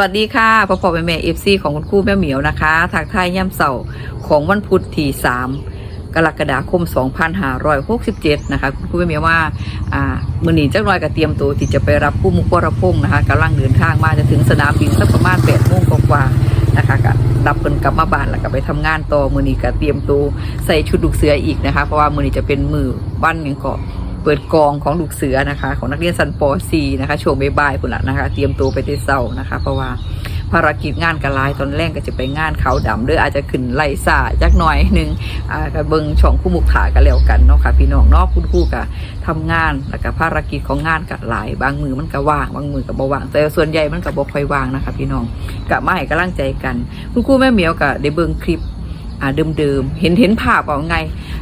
วัสดีค่ะพ่อพ่อแม่แม่เอฟซีของคุณครูแม่เหมียวนะคะทางไทายย่ำเสาของวันพุธที่3กรกฎาคม 2567 นะคะ คุณครูแม่เหมียวว่ามือหนีจักหน่อยก็เตรียมตัวที่จะไปรับผู้มุกวรพงศ์นะคะกำลังเดินทางมาจะถึงสนามบินสักประมาณ8โมงกว่าๆนะคะก็รับเงินกลับมาบ้านแล้วก็ไปทำงานต่อมือนี้ก็เตรียมตัวใส่ชุดลูกเสืออีกนะคะ เพราะว่ามือนี้จะเป็นมือบ้านหยังเกาะ เปิดกองของลูกเสือนะคะ ของนักเรียนสันป .4 นะคะช่วงบ่ายๆพุ่นละนะคะ เตรียมตัวไปที่เศร้านะคะ เพราะว่าภารกิจงานกระลายตอนแรกก็จะไปงานเขาดำเด้ออาจจะขึ้นไล่ซาจักหน่อยหนึ่งอ่าก็เบิงช่องคู่มุกขากันแล้วกันเนาะค่ะพี่น้องเนาะคุณคู่กับทำงานแล้วก็ภารกิจของงานกับหลาย บางมือมันก็ว่างบางมือก็บ่ว่าง แต่ส่วนใหญ่มันก็บ่ค่อยว่างนะคะพี่น้องกับมาให้กำลังใจกัน คุณครูแม่เหมียวกับได้เบิงคลิปอ่าเดิมๆเห็นเห็นภาพเอาไง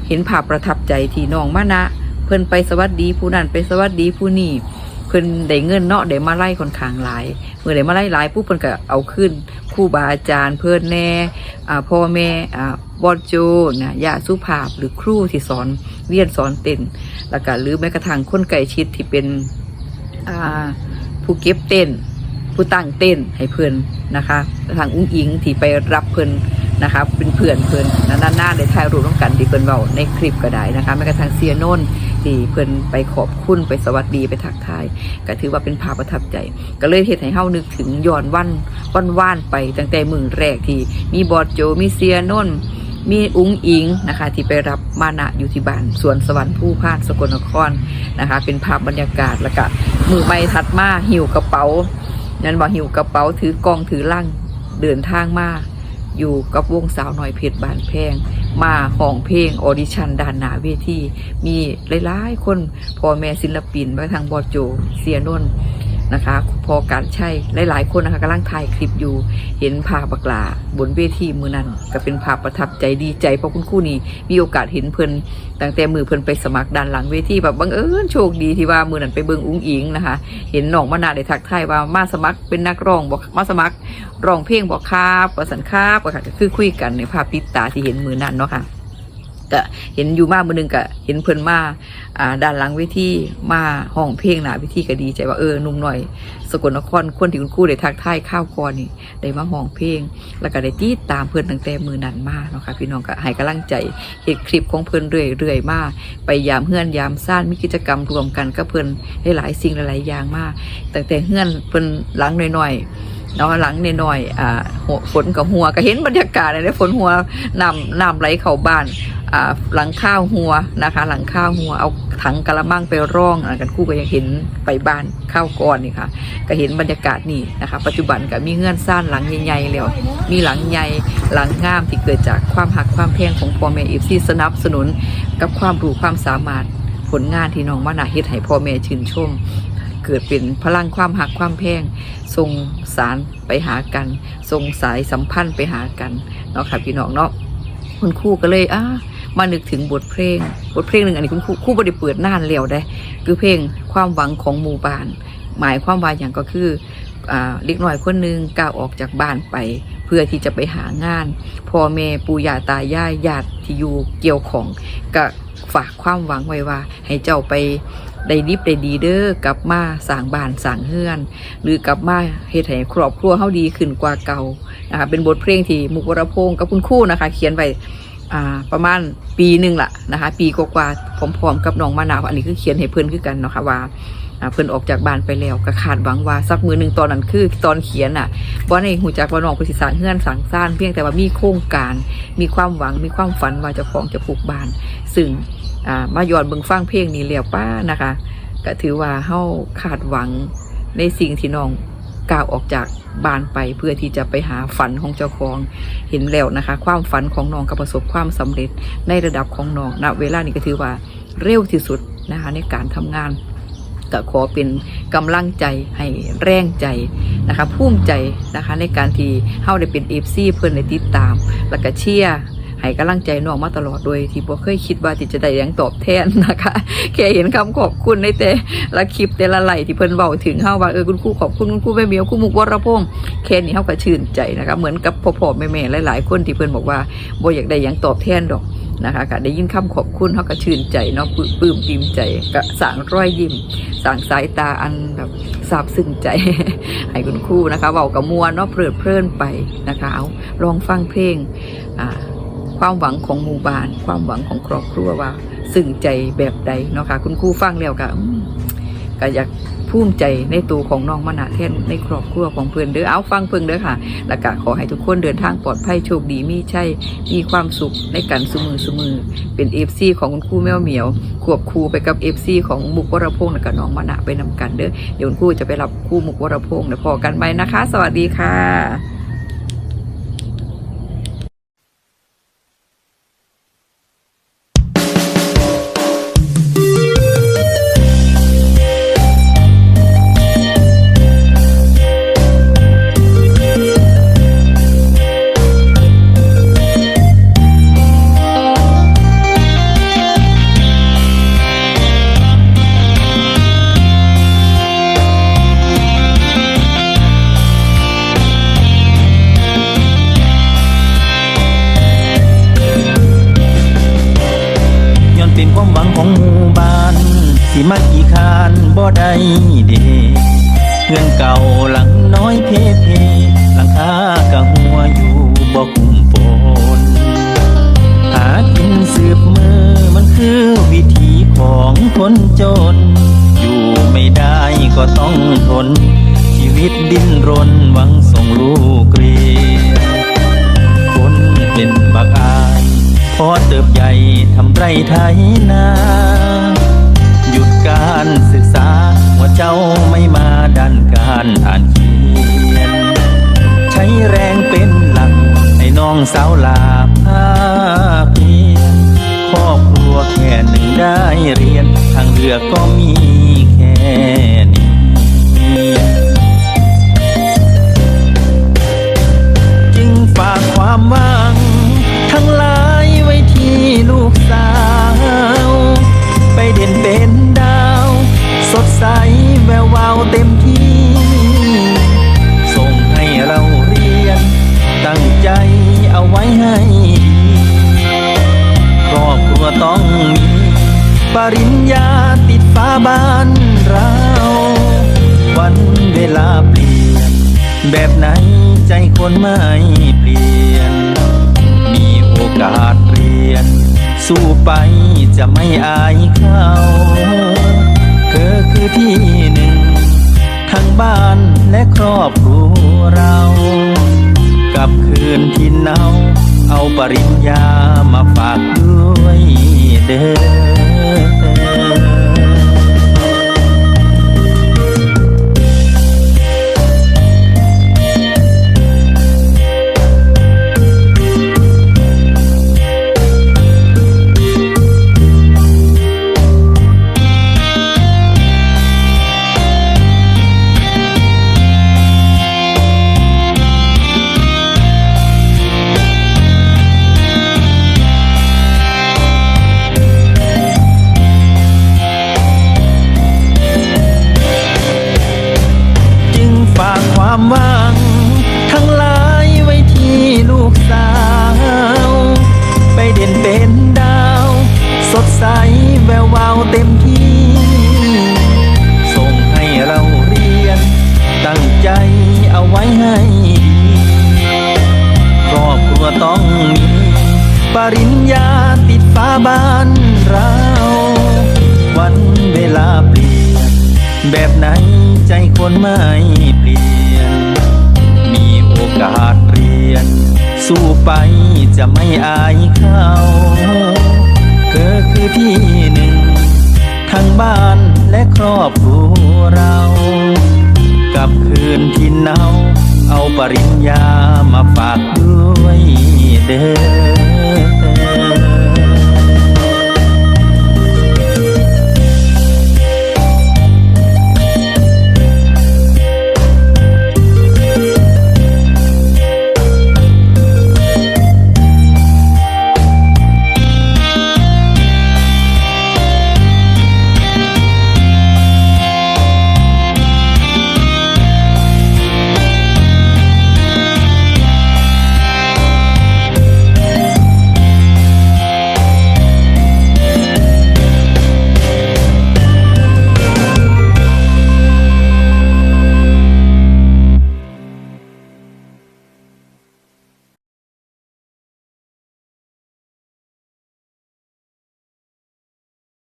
เห็นภาพประทับใจที่น้องมานะ เพิ่นไปสวัสดีผู้นั้นไปสวัสดีผู้นี่เพิ่นได้เงินเนาะได้มาไล่ค่อนข้างหลายเมื่อได้มาไล่หลายผู้เพิ่นก็เอาขึ้นครูบาอาจารย์เพิ่นแน่พ่อแม่บอดโจนะยาสุภาพหรือครูที่สอนเรียนสอนเต้นแล้วก็หรือแม้กระทั่งคนไก่ชิดที่เป็นผู้เก็บเต้นผู้ตั้งเต้นให้เพิ่อนนะคะทางอุ้งอิงที่ไปรับเพิ่อนนะคะเป็นเพื่อนเพิ่อนนานๆได้ถ่ายรูปร่วมกันที่เพิ่อนเว้าในคลิปก็ได้นะคะแม้กระทั่งเซียโนน ที่เพิ่นไปขอบคุณไปสวัสดีไปทักทายก็ถือว่าเป็นภาพประทับใจ ก็เลยเฮ็ดให้เฮานึกถึงย้อนวันวันว่านไปตั้งแต่มือแรกที่มีบอดโจมีเซียโนนมีอุ้งอิงนะคะ ที่ไปรับมานะอยู่ที่บ้านสวนสวรรค์ผู้พานสกลนครนะคะ เป็นภาพบรรยากาศแล้วก็มือไม่ถัดมาหิวกระเป๋านั่นบอกหิวกระเป๋าถือกองถือล่างเดินทางมาอยู่กับวงสาวหน่อยเพชรบานแพง มาห้องเพลงออดิชันด้านหน้าเวทีมีหลายๆ คนพ่อแม่ศิลปินมาทางบอดโจเสียนน นะคะ พอการใช่หลาย ๆ คนนะคะกำลังถ่ายคลิปอยู่ เห็นภาพบักลา บนเวทีมือนั้นก็เป็นภาพประทับใจดีใจเพราะคุณคู่นี้มีโอกาสเห็นเพิ่นตั้งแต่มือเพิ่นไปสมัครด้านหลังเวทีแบบบังเอิญโชคดีที่ว่ามือนั้นไปเบิงอุ้งอิงนะคะ เห็นน้องมานาได้ทักทายว่ามาสมัครเป็นนักร้องบอกมาสมัครร้องเพลงบอกครับประสันครับก็คือคุยกันในภาพติดตาที่เห็นมือนั้นเนาะค่ะ ก็เห็นอยู่มากมือนึงก็เห็นเพิ่นมาอ่าด้านหลังเวทีมาห้องเพลงหนาเวทีก็ดีใจว่าเออหนุ่มหน่อย สกลนครคนที่คุณครู่ได้ทักทายข้าวก่อนนี่ได้มาห้องเพลง แล้วก็ได้ติดตามเพิ่นตั้งแต่มือนั้นมาเนาะค่ะพี่น้องก็ให้กำลังใจเห็นคลิปของเพิ่นเรื่อยๆมาไปยามเฮือนยามซ่านมีกิจกรรมรวมกันกับเพิ่นหลายสิ่งหลายๆอย่างมากตั้งแต่เฮือนเพิ่นหลังหน้อยๆ เนาะหลังน้อยอ่าฝนกับหัวก็เห็นบรรยากาศเลยฝนหัวน้ำน้ำไหลเข้าบ้านอ่าหลังข้าวหัวนะคะ หลังข้าวหัวเอาถังกระมังไปร่องอกันคู่ก็ยังเห็นไปบ้านข้าวก่อนนี่ค่ะ ก็เห็นบรรยากาศนี่นะคะ ปัจจุบันก็มีเงื่อนซ่านหลังใหญ่ๆแล้วมีหลังใหญ่หลังงามที่เกิดจากความหักความแพงของพ่อแม่อีฟซีสนับสนุนกับความรู้ความสามารถผลงานที่น้องมานาเฮ็ดให้พ่อแม่ชื่นชม เกิดเป็นพลังความหักความแพงส่งสารไปหากันส่งสายสัมพันธ์ไปหากันเนาะค่ะพี่น้องเนาะคุณครูก็เลยอ่ามานึกถึงบทเพลง บทเพลงหนึ่งอันนี้คุณครูครูบ่ได้เปิดนานแล้วได้ คือเพลงความหวังของหมู่บ้าน หมายความว่าอย่างก็คืออ่าเล็กน้อยคนหนึ่งก้าวออกจากบ้านไป เพื่อที่จะไปหางานพ่อแม่ปู่ย่าตายายญาติที่อยู่เกี่ยวของก็ฝากความหวังไว้ว่า ให้เจ้าไป ได้ดิบได้ดีเด้อกลับมาสร้างบ้านสร้างเฮือน หรือกลับมาเฮ็ดให้ครอบครัวเฮาดีขึ้นกว่าเก่านะคะเป็นบทเพลงที่มุกวรพงศ์กับคุณคู่นะคะ เขียนไว้ประมาณปีหนึ่งละนะคะ ปีกว่าๆพร้อมๆกับน้องมะนาวอันนี้คือเขียนให้เพื่อนคือกันเนาะค่ะว่าเพิ่อนออกจากบ้านไปแล้วก็คาดหวังว่าสักมือหนึ่งตอนนั้นคือตอนเขียนอะบ่ในหูจักว่าน้องเพิ่นสิสร้างเฮือนสร้างซ่านเพียงแต่ว่ามีโครงการ มีความหวังมีความฝันว่าจะของจะปลูกบ้าน ซึ่ง อ่ามาย้อนเบิ่งฟังเพลงนี้แล้วป้านะคะก็ถือว่าเฮาคาดหวังในสิ่งที่น้องก้าวออกจากบ้านไปเพื่อที่จะไปหาฝันของเจ้าของเห็นแล้วนะคะ ความฝันของน้องก็ประสบความสำเร็จในระดับของน้องณเวลานี้ก็ถือว่าเร็วที่สุดนะคะในการทำงานก็ขอเป็นกำลังใจให้แรงใจนะคะภูมิใจนะคะในการที่เฮาได้เป็นเอฟซีเพื่อนในติดตาม แล้วก็เชียร์ ให้กำลังใจน้องมาตลอดโดยที่บ่เคยคิดว่าที่จะได้ยังตอบแทนนะคะ แค่เห็นคำขอบคุณในแต่ละคลิปแต่ละไหลที่เพิ่นเว้าถึงเฮาว่าเออคุณครูขอบคุณคุณครูแม่เมียวคุณมุกวรพงษ์แค่นี้เฮาก็ชื่นใจนะคะเหมือนกับพ่อๆแม่ๆหลายๆ คนที่เพิ่นบอกว่าบ่อยากได้ยังตอบแทนดอกนะคะก็ได้ยินคำขอบคุณเขาก็ชื่นใจเนาะปลื้มปิมใจก็สางรอยยิ้มสางสายตาอันแบบซาบซึ้งใจ ให้คุณครูนะคะเบากับมวลเนาะเพลิดเพลินไปนะคะเอาลองฟังเพลงอ่า ความหวังของหมู่บ้าน ความหวังของครอบครัวว่าซึ้งใจแบบใดเนาะค่ะคุณครูฟังแล้วก็ก็อยากภูมิใจในตัวของน้องมณะแทนในครอบครัวของเพื่อนเด้อเอาฟังเพิ่งเด้อค่ะ แล้วก็ขอให้ทุกคนเดินทางปลอดภัยโชคดีมีใช่มีความสุขในการสมือสมือ เป็นเอฟซีของคุณครูแมวเหมียวควบคู่ไปกับเอฟซีของมุกวรพงษ์และก็น้องมณะไปนำกันเด้อเดี๋ยวคุณครูจะไปรับคู่มุกวรพงษ์เดี๋ยวพอกันไปนะคะ สวัสดีค่ะ สิมากี่คานบ่ได้เดเพื่อนเก่าหลังน้อยเพเพหลังคากะหัวอยู่บ่คุ้มฝนหากินสืบมือมันคือวิธีของคนจน อยู่ไม่ได้ก็ต้องทน ชีวิตดิ้นรนหวังส่งลูกเรียนคนเป็นบักอายพอเติบใหญ่ทำไรไทยนา อก็มีแค่นี้จึงฝากความหวัง ทั้งหลายไว้ที่ลูกสาว ไปเด่นเป็นดาว สดใสแวววาวเต็มที่ ส่งให้เราเรียน ตั้งใจเอาไว้ให้ครอบครัวต้องมีปริญ แบบไหนใจคนไม่เปลี่ยน มีโอกาสเรียน สู้ไปจะไม่อายเขาเธอคือที่หนึ่ง ทั้งบ้านและครอบครัวเรากับคืนที่เนาเอาปริญญามาฝากด้วยเด้อ คนไม่เปลี่ยน มีโอกาสเรียน สู้ไปจะไม่อายเขาเธอคือที่หนึ่ง ทั้งบ้านและครอบครัวเรา